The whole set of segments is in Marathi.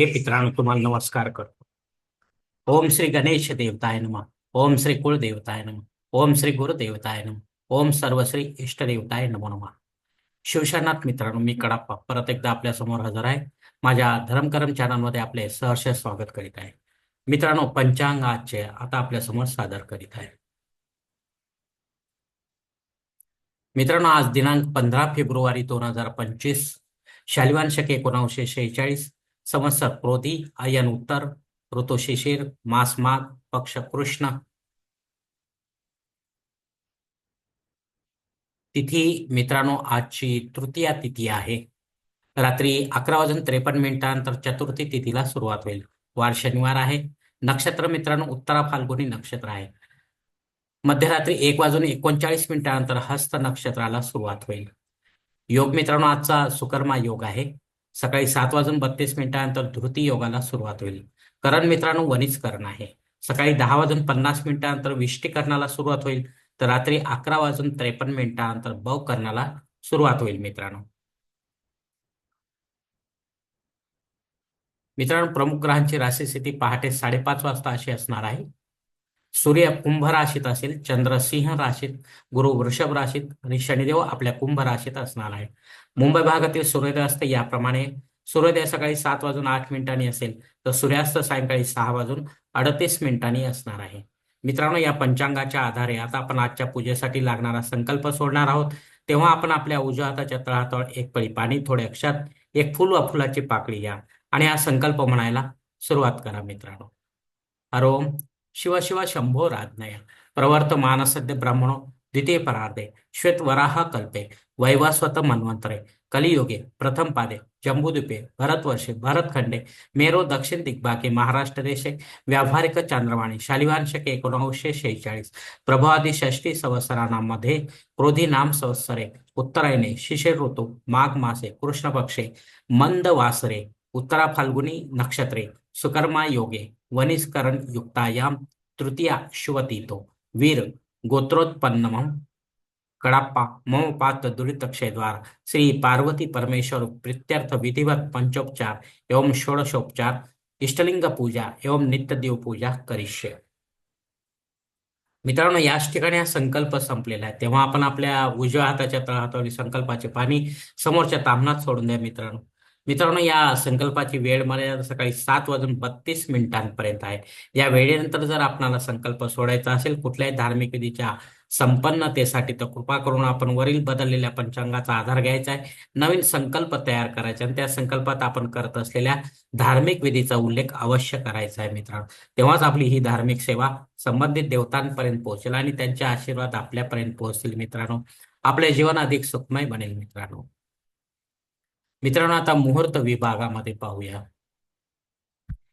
हे मित्रांनो तुम्हाला नमस्कार करतो. ओम श्री गणेश देवताय नम. ओम श्री कुळ देवताय नम. ओम श्री गुरु देवताय नम. ओम सर्वश्री इष्ट देवताय नमो नमः. शिवशरणात मित्रांनो मी कडाप्पा परत एकदा आपल्यासमोर हजर आहे. माझ्या धर्मकरम चॅनलमध्ये आपले सहर्ष स्वागत करीत आहे. मित्रांनो पंचांग आजचे आता आपल्यासमोर सादर करीत आहे. मित्रांनो आज दिनांक पंधरा फेब्रुवारी दोन हजार पंचवीस शालिवान शके एकोणावीसशे शेहेचाळीस संवत्सर क्रोधी आयन उत्तर ऋतु शिशिर मास माघ पक्ष कृष्ण। तिथी मित्रांनो आजची तृतीया तिथी आहे. रात्री अकरा वाजून त्रेपन्न मिनिटानंतर चतुर्थी तिथीला सुरुवात होईल. वार शनिवार आहे. नक्षत्र मित्रांनो उत्तरा फाल्गुनी नक्षत्र आहे. मध्यरात्री एक वाजून एकोणचाळीस मिनिटानंतर हस्त नक्षत्राला सुरुवात होईल. योग मित्रांनो आजचा सुकर्मा योग आहे. सकाळी सात वाजून बत्तीस मिनिटानंतर धृती योगाला सुरुवात होईल. करण मित्रांनो वनिज करण आहे. सकाळी दहा वाजून पन्नास मिनिटानंतर विष्टीकरणाला सुरुवात होईल तर रात्री अकरा वाजून त्रेपन्न मिनिटानंतर बव करण्याला सुरुवात होईल मित्रांनो. मित्रांनो प्रमुख ग्रहांची राशी स्थिती पहाटे साडेपाच वाजता अशी असणार आहे. सूर्य कुंभ राशीत असेल चंद्र सिंह राशीत गुरु वृषभ राशीत आणि शनिदेव आपल्या कुंभ राशीत असणार आहे मुंबई भागातील सूर्योदय असते याप्रमाणे सूर्योदय सकाळी सात वाजून आठ मिनिटांनी असेल तर सूर्यास्त सायंकाळी सहा वाजून अडतीस मिनिटांनी असणार आहे. मित्रांनो या पंचांगाच्या आधारे आता आपण आजच्या पूजेसाठी लागणारा संकल्प सोडणार आहोत. तेव्हा आपण आपल्या उजव्या हाताच्या तळातळ एक पळी पाणी थोडे अक्षात एक फुल व फुलाची पाकळी घ्या. आणि हा संकल्प म्हणायला सुरुवात करा मित्रांनो. हरोम शिवशिव शंभो राजनय प्रवर्त मानसद्य ब्राह्मणो द्वितीय परार्धे। श्वेत वराह कल्पे। वैवास्वत मन्वंतरे कलियुगे प्रथम पादे। जम्बूद्वीपे भरतवर्षे भरतखंडे मेरो दक्षिण दिग्भागे। महाराष्ट्र देशे। व्यावहारिक चांद्रवाणी। शालिवांशक शके शेहेचाळीस। प्रभादी षष्टी संवत्सरांमध्ये क्रोधी नाम संवत्सरे। उत्तरायणे। शिशिर ऋतू। माघ मासे। कृष्णपक्षे। मंद वासरे। उत्तरा फाल्गुनी नक्षत्रे। सुकर्मा योगे। वनिस्करण युक्तायाम तृतीया शुवतीतो। वीर गोत्रोत्पन्नम कडाप्पा मम पात्र दुरित क्षयद्वार श्री पार्वती परमेश्वर प्रीत्यर्थ विधिवत पंचोपचार एवं षोडशोपचार इष्टलिंग पूजा एवं नित्यदेव पूजा करिष्य। मित्रांनो याच ठिकाणी हा संकल्प संपलेला आहे. तेव्हा आपण आपल्या उजव्या हाताच्या तळहातावरील संकल्पाचे पाणी समोरच्या तामणात सोडून द्या मित्रांनो. मित्रांनो या संकल्पाची वेळ मर्यादा सकाळी सात वाजून बत्तीस मिनिटांपर्यंत आहे. या वेळेनंतर जर आपणाला संकल्प सोडायचा असेल कुठल्याही धार्मिक विधीच्या संपन्नतेसाठी तर कृपा करून आपण वरील बदललेल्या पंचांगाचा आधार घ्यायचा आहे. नवीन संकल्प तयार करायचा आणि त्या संकल्पात आपण करत असलेल्या धार्मिक विधीचा उल्लेख अवश्य करायचा आहे मित्रांनो. तेव्हाच आपली ही धार्मिक सेवा संबंधित देवतांपर्यंत पोहोचेल आणि त्यांचे आशीर्वाद आपल्यापर्यंत पोहोचतील मित्रांनो. आपले जीवन अधिक सुखमय बनेल मित्रांनो. मित्रांनो आता मुहूर्त विभागामध्ये पाहूया.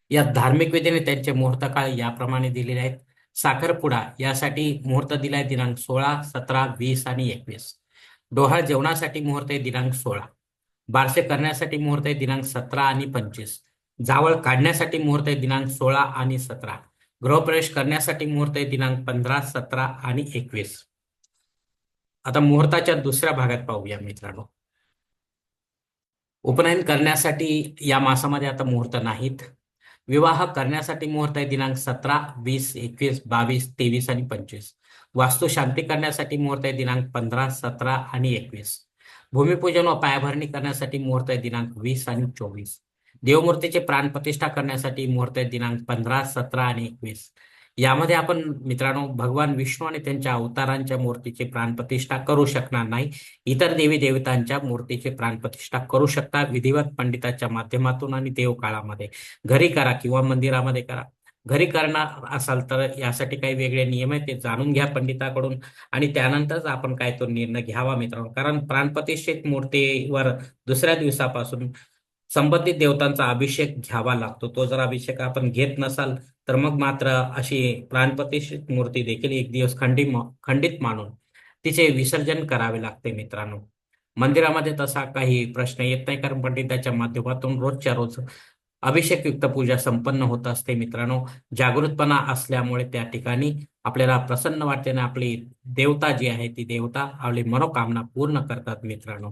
या धार्मिक विधीने त्यांचे मुहूर्त काळ याप्रमाणे दिलेले आहेत. साखरपुडा यासाठी मुहूर्त दिलाय दिनांक सोळा सतरा वीस आणि एकवीस. डोहाळ जेवणासाठी मुहूर्त आहे दिनांक सोळा. बारसे करण्यासाठी मुहूर्त आहे दिनांक सतरा आणि पंचवीस. जावळ काढण्यासाठी मुहूर्त आहे दिनांक सोळा आणि सतरा. गृहप्रवेश करण्यासाठी मुहूर्त आहे दिनांक पंधरा सतरा आणि एकवीस. आता मुहूर्ताच्या दुसऱ्या भागात पाहूया मित्रांनो. उपनयन करण्यासाठी या मासामध्ये आता मुहूर्त नाहीत. विवाह करण्यासाठी मुहूर्त आहे दिनांक सतरा वीस एकवीस बावीस तेवीस आणि पंचवीस. वास्तू शांती करण्यासाठी मुहूर्त आहे दिनांक पंधरा सतरा आणि एकवीस. भूमिपूजन व पायाभरणी करण्यासाठी मुहूर्त आहे दिनांक वीस आणि चोवीस. देवमूर्तीचे प्राणप्रतिष्ठा करण्यासाठी मुहूर्त आहे दिनांक पंधरा सतरा आणि एकवीस. यामध्ये आपण मित्रांनो भगवान विष्णू आणि त्यांच्या अवतारांच्या मूर्तीची प्राणप्रतिष्ठा करू शकणार नाही. इतर देवी देवतांच्या मूर्तीची प्राणप्रतिष्ठा करू शकता विधिवत पंडिताच्या माध्यमातून आणि देवकाळामध्ये. घरी करा किंवा मंदिरामध्ये करा. घरी करणार असाल तर यासाठी काही वेगळे नियम आहेत ते जाणून घ्या पंडिताकडून आणि त्यानंतरच आपण काय तो निर्णय घ्यावा मित्रांनो. कारण प्राणप्रतिष्ठित मूर्तीवर दुसऱ्या दिवसापासून संबंधित देवतांचा अभिषेक घ्यावा लागतो. तो जर अभिषेक आपण घेत नसाल तर मग मात्र अशी प्राणप्रतिष्ठित मूर्ती देखील एक दिवस खंडी खंडित मानून तिचे विसर्जन करावे लागते मित्रांनो. मंदिरामध्ये तसा काही प्रश्न येत नाही कारण पंडिताच्या माध्यमातून रोजच्या रोज अभिषेकयुक्त पूजा संपन्न होत असते मित्रांनो. जागृतपणा असल्यामुळे त्या ठिकाणी आपल्याला प्रसन्न वाटते आणि आपली देवता जी आहे ती देवता आपली मनोकामना पूर्ण करतात मित्रांनो.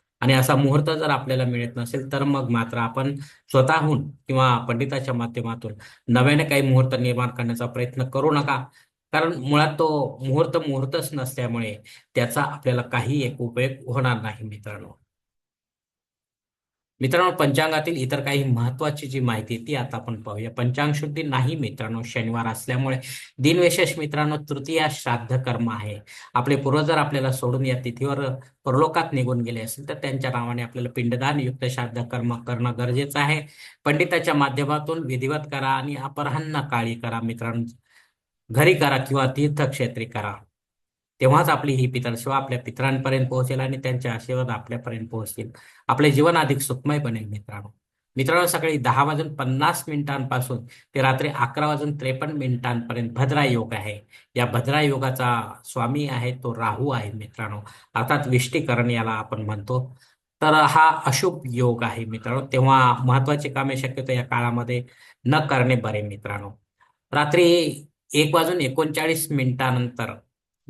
आणि असा मुहूर्त जर आपल्याला मिळत नसेल तर मग मात्र आपण स्वतःहून किंवा पंडिताच्या माध्यमातून नव्याने काही मुहूर्त निर्माण करण्याचा प्रयत्न करू नका. कारण मुळात तो मुहूर्त मुहूर्तच नसल्यामुळे त्याचा आपल्याला काही एक उपयोग होणार नाही मित्रांनो. मित्रांनो पंचांगातील इतर काही महत्वाची जी माहिती ती आता आपण पाहूया. पंचांग शुद्धी नाही मित्रांनो शनिवार असल्यामुळे. दिनविशेष मित्रांनो तृतीया श्राद्ध कर्म आहे. आपले पूर्वजर जर आपल्याला सोडून या तिथीवर परलोकात निघून गेले असेल तर त्यांच्या नावाने आपल्याला पिंडदान युक्त श्राद्ध कर्म करणं गरजेचं आहे. पंडिताच्या माध्यमातून विधिवत करा आणि अपराह्न काळी करा मित्रांनो. घरी करा किंवा तीर्थक्षेत्री करा. तेव्हाच आपली ही पितरसेवा आपल्या पितरांपर्यंत पोहोचेल आणि त्यांचे आशीर्वाद आपल्यापर्यंत पोहोचतील. आपले जीवन अधिक सुखमय बनेल मित्रांनो. मित्रांनो सकाळी दहा वाजून पन्नास मिनिटांपासून ते रात्री अकरा वाजून त्रेपन्न मिनिटांपर्यंत भद्रा योग आहे. या भद्रा योगाचा स्वामी आहे तो राहू आहे मित्रांनो. अर्थात विष्टीकरण याला आपण म्हणतो. तर हा अशुभ योग आहे मित्रांनो. तेव्हा महत्वाची कामे शक्यतो या काळामध्ये न करणे बरे मित्रांनो. रात्री एक वाजून एकोणचाळीस मिनिटानंतर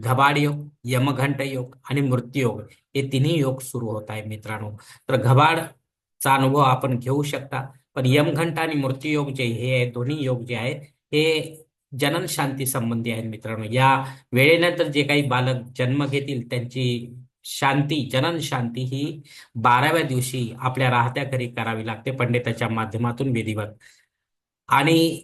घबाड योग यमघंट योग आणि मृत्यूयोग हे तिन्ही योग सुरू होत आहे मित्रांनो. तर घबाडचा अनुभव आपण घेऊ शकता. पण यमघंट आणि मृत्यूयोग जे हे दोन्ही योग जे आहेत हे जनन शांती संबंधी आहेत मित्रांनो. या वेळेनंतर जे काही बालक जन्म घेतील त्यांची शांती जनन शांती ही बाराव्या दिवशी आपल्या राहत्या घरी करावी लागते पंडिताच्या माध्यमातून विधिवत. आणि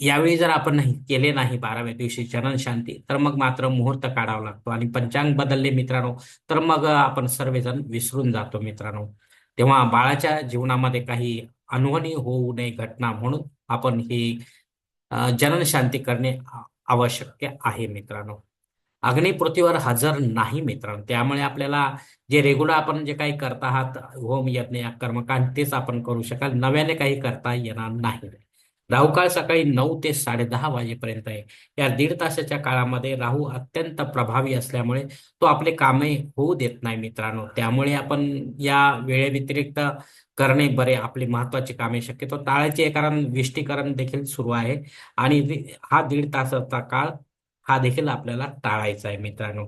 यावेळी जर आपण नाही केले नाही बाराव्या दिवशी जनन शांती तर मग मात्र मुहूर्त काढावा लागतो. आणि पंचांग बदलले मित्रांनो तर मग आपण सर्वजण विसरून जातो मित्रांनो. तेव्हा बाळाच्या जीवनामध्ये काही अनहोनी होऊ नये घटना म्हणून आपण ही जनन शांती करणे आवश्यक आहे मित्रांनो. अग्निपृथ्वीवर हजर नाही मित्रांनो. त्यामुळे आपल्याला जे रेग्युलर आपण जे काही करत आहात होम यज्ञ कर्मकांड तेच आपण करू शकाल. नव्याने काही करता येणार नाही. राहुकाळ सकाळी नऊ ते साडेदहा वाजेपर्यंत आहे. या दीड तासाच्या काळामध्ये राहू अत्यंत प्रभावी असल्यामुळे तो आपले कामे होऊ देत नाही मित्रांनो. त्यामुळे आपण या वेळेव्यतिरिक्त करणे बरे आपली महत्वाची कामे शक्यतो टाळायचे कारण विष्टीकरण देखील सुरू आहे. आणि हा दीड तासाचा काळ हा देखील आपल्याला टाळायचा आहे मित्रांनो.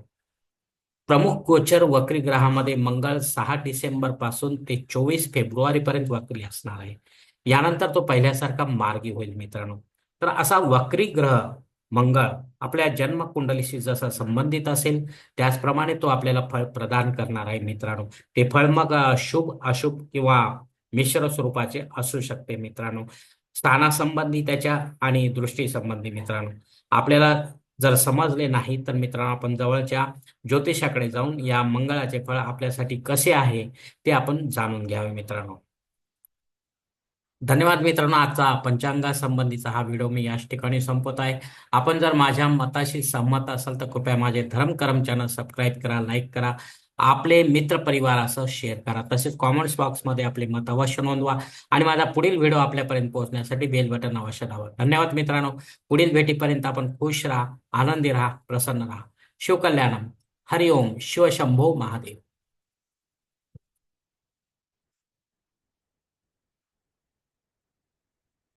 प्रमुख गोचर वक्री ग्रहामध्ये मंगळ सहा डिसेंबरपासून ते चोवीस फेब्रुवारी पर्यंत वक्री असणार आहे. यानंतर तो पहिल्यासारखा मार्गी होईल मित्रांनो. तर असा वक्री ग्रह मंगळ आपल्या जन्म कुंडलीशी जसा संबंधित असेल त्याचप्रमाणे तो आपल्याला फळ प्रदान करणार आहे मित्रांनो. ते फळ मग शुभ अशुभ किंवा मिश्र स्वरूपाचे असू शकते मित्रांनो. स्थानासंबंधी त्याच्या आणि दृष्टीसंबंधी मित्रांनो. आपल्याला जर समजले नाही तर मित्रांनो आपण जवळच्या ज्योतिषाकडे जाऊन या मंगळाचे फळ आपल्यासाठी कसे आहे ते आपण जाणून घ्यावे मित्रांनो. धन्यवाद मित्रांनो आजचा पंचांगासंबंधीचा हा व्हिडिओ मी याच ठिकाणी संपवत आहे. आपण जर माझ्या मताशी सहमत असाल तर कृपया माझे धर्मकर्म चॅनल सबस्क्राईब करा लाईक करा. आपले मित्र परिवारासह शेअर करा. तसेच कॉमेंट्स बॉक्समध्ये आपले मत अवश्य नोंदवा आणि माझा पुढील व्हिडिओ आपल्यापर्यंत पोहोचण्यासाठी बेल बटन अवश्य दावा धन्यवाद मित्रांनो. पुढील भेटीपर्यंत आपण खुश राहा आनंदी राहा प्रसन्न राहा. शिवकल्याणम. हरिओम. शिवशंभो महादेव.